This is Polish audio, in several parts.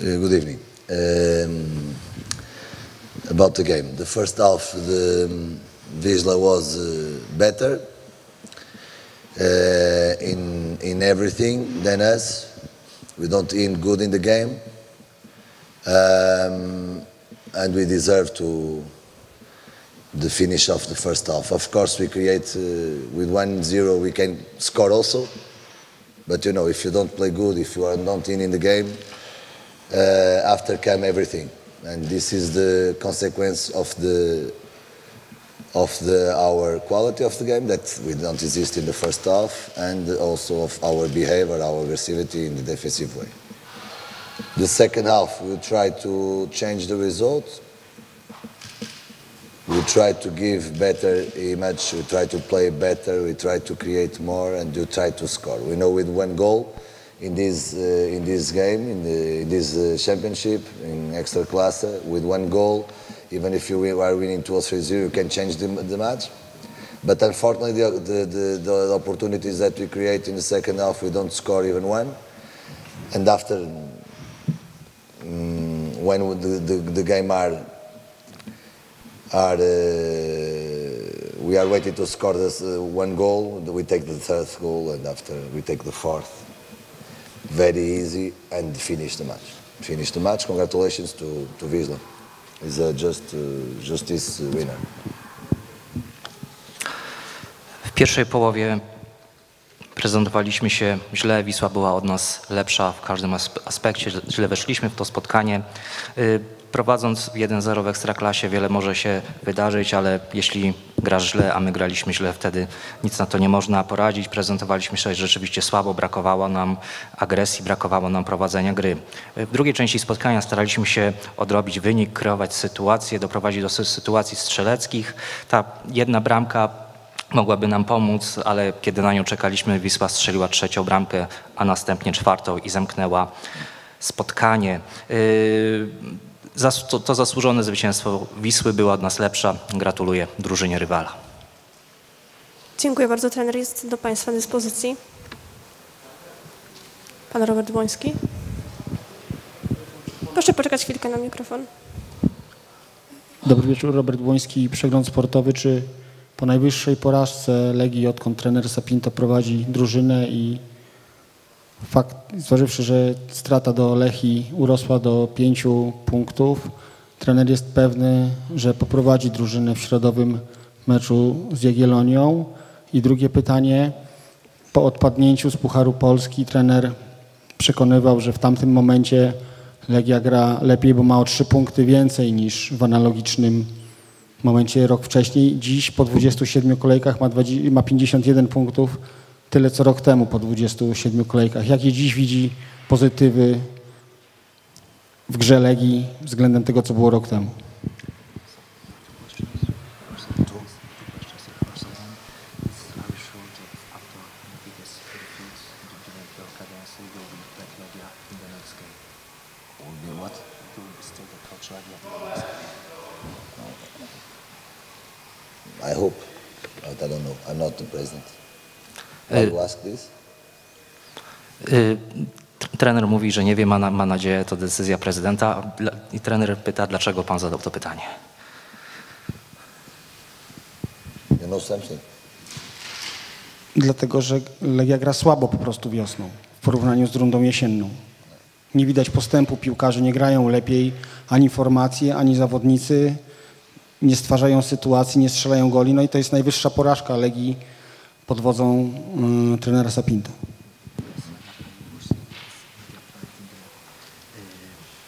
Uh, good evening. Um, about the game, the first half, the um, Wisla was uh, better uh, in in everything than us. We don't end good in the game, um, and we deserve to the finish of the first half. Of course, we create uh, with 1-0, we can score also. But you know, if you don't play good, if you are not in in the game, Uh, after came everything, and this is the consequence of the of the our quality of the game that we don't exist in the first half, and also of our behavior, our aggressivity in the defensive way. The second half, we try to change the result. We try to give better image. We try to play better. We try to create more, and we try to score. We know with one goal in this uh, in this game, in, the, in this uh, championship, in extra class, with one goal, even if you are winning two or three zero, you can change the, the match. But unfortunately, the, the, the, opportunities that we create in the second half, we don't score even one. And after, mm, when the, the, the game are are uh, we are waiting to score this uh, one goal. We take the third goal, and after we take the fourth. Very easy and finish the match. Finish the match. Congratulations to to Wisla. He's a just uh, justice winner. W pierwszej połowie prezentowaliśmy się źle, Wisła była od nas lepsza w każdym aspe- aspekcie, źle weszliśmy w to spotkanie. Y, Prowadząc 1-0 w Ekstraklasie wiele może się wydarzyć, ale jeśli grasz źle, a my graliśmy źle, wtedy nic na to nie można poradzić. Prezentowaliśmy się rzeczywiście słabo, brakowało nam agresji, brakowało nam prowadzenia gry. Y, W drugiej części spotkania staraliśmy się odrobić wynik, kreować sytuację, doprowadzić do sy- sytuacji strzeleckich. Ta jedna bramka mogłaby nam pomóc, ale kiedy na nią czekaliśmy, Wisła strzeliła trzecią bramkę, a następnie czwartą i zamknęła spotkanie. Yy, To, to zasłużone zwycięstwo Wisły było od nas lepsza. Gratuluję drużynie rywala. Dziękuję bardzo. Trener jest do Państwa dyspozycji. Pan Robert Błoński. Proszę poczekać chwilkę na mikrofon. Dobry wieczór, Robert Błoński, Przegląd Sportowy. Czy po najwyższej porażce Legii, odkąd trener Sapinto prowadzi drużynę i fakt, zważywszy, że strata do Lechi urosła do pięciu punktów, trener jest pewny, że poprowadzi drużynę w środowym meczu z Jagiellonią? I drugie pytanie, po odpadnięciu z Pucharu Polski trener przekonywał, że w tamtym momencie Legia gra lepiej, bo ma o trzy punkty więcej niż w analogicznym momencie rok wcześniej. Dziś po 27 kolejkach ma, 20, ma 51 punktów, tyle co rok temu po 27 kolejkach. Jakie dziś widzi pozytywy w grze Legii względem tego, co było rok temu? I hope, but I don't know. I'm not the president. Uh, will ask this. T- Trener mówi, że nie wie, ma, na, ma nadzieję, to decyzja prezydenta. I trener pyta, dlaczego pan zadał to pytanie. You know something? Dlatego, że Legia gra słabo po prostu wiosną w porównaniu z rundą jesienną. Nie widać postępu, piłkarze nie grają lepiej, ani formacje, ani zawodnicy nie stwarzają sytuacji, nie strzelają goli. No i to jest najwyższa porażka Legii pod wodzą y, trenera Sapinto.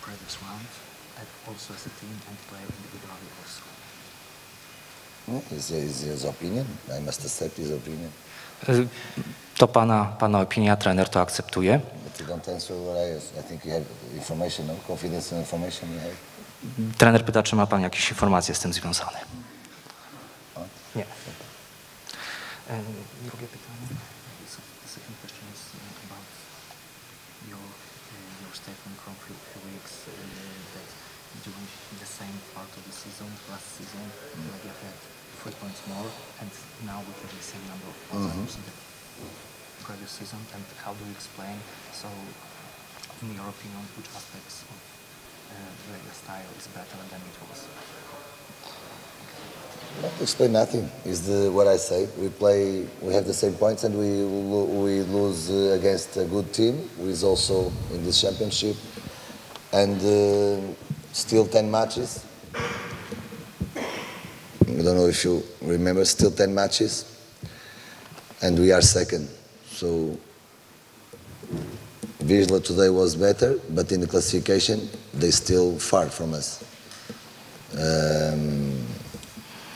previous round, and also as a team and player individually also. No, It's, it's his opinion. I must accept his opinion. Yy, To pana, pana opinia, trener to akceptuje. But you don't answer what I. I think you have information, no? Confidential information you have. Trener pyta, czy ma pan jakieś informacje z tym związane. Nie. Drugie pytanie. So the second question is about your your statement from few, few weeks uh, that during the same part of the season, last season, Legia had three points more, and now we have the same number of points as in the previous season. And how do you explain so in your opinion, which aspects of uh, the style is better than it was? Not to explain nothing. Is the what I say. We play. We have the same points, and we we lose uh, against a good team who is also in this championship, and uh, still ten matches. I don't know if you remember. Still ten matches, and we are second. So Vizsla today was better, but in the classification they still far from us. Um,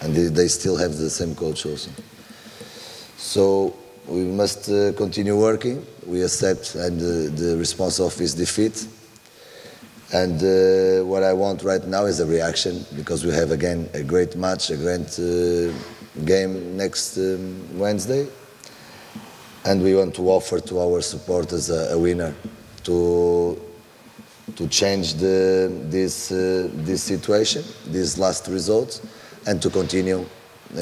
and they, they still have the same coach also. So we must uh, continue working. We accept and uh, the response of his defeat. And uh, what I want right now is a reaction because we have again a great match, a great uh, game next um, Wednesday. And we want to offer to our supporters a, a winner to to change the, this, uh, this situation, these last results, and to continue uh,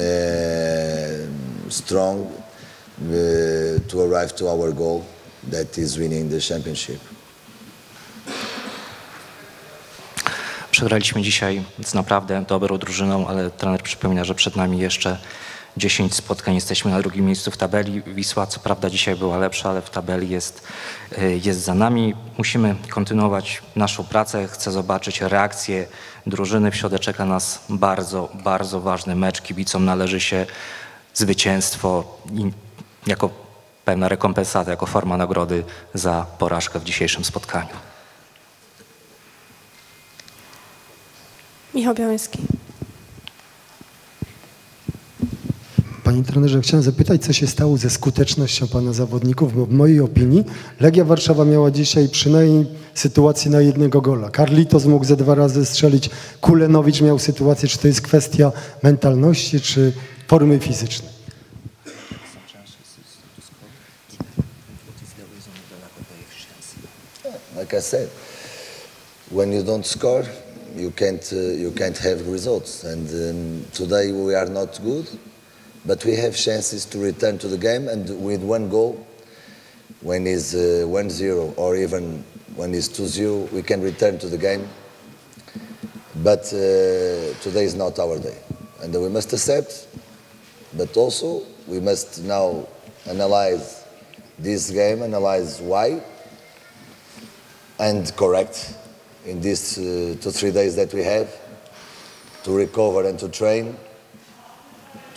strong uh, to arrive to our goal, that is winning the championship. Przegraliśmy dzisiaj z naprawdę dobrą drużyną, ale trener przypomina, że przed nami jeszcze 10 spotkań. Jesteśmy na drugim miejscu w tabeli. Wisła co prawda dzisiaj była lepsza, ale w tabeli jest, y, jest za nami. Musimy kontynuować naszą pracę. Chcę zobaczyć reakcję drużyny. W środę czeka nas bardzo, bardzo ważny mecz. Kibicom należy się zwycięstwo jako pewna rekompensata, jako forma nagrody za porażkę w dzisiejszym spotkaniu. Michał Białęski. Panie trenerze, chciałem zapytać, co się stało ze skutecznością pana zawodników, bo w mojej opinii Legia Warszawa miała dzisiaj przynajmniej sytuację na jednego gola. Carlitos mógł ze dwa razy strzelić, Kulenowicz miał sytuację, czy to jest kwestia mentalności, czy formy fizycznej. Like I said, when you don't score, you can't uh, you can't have results. And um, today we are not good, but we have chances to return to the game. And with one goal, when it's uh, 1-0 or even when it's 2-0, we can return to the game. But uh, today is not our day, and we must accept. But also we must now analyze this game, analyze why, and correct in these uh, two three days that we have to recover and to train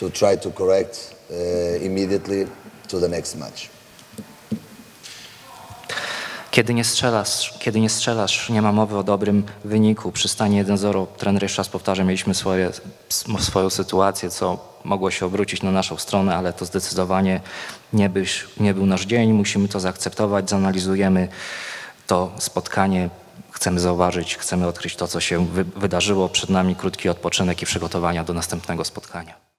to try to correct uh, immediately to the next match Kiedy nie strzelasz, kiedy nie strzelasz, nie ma mowy o dobrym wyniku. Przy stanie 1-0 trener jeszcze raz powtarza, mieliśmy swoje, swoją sytuację, co mogło się obrócić na naszą stronę, ale to zdecydowanie nie, byś, nie był nasz dzień. Musimy to zaakceptować, zanalizujemy to spotkanie. Chcemy zauważyć, chcemy odkryć to, co się wy, wydarzyło. Przed nami krótki odpoczynek i przygotowania do następnego spotkania.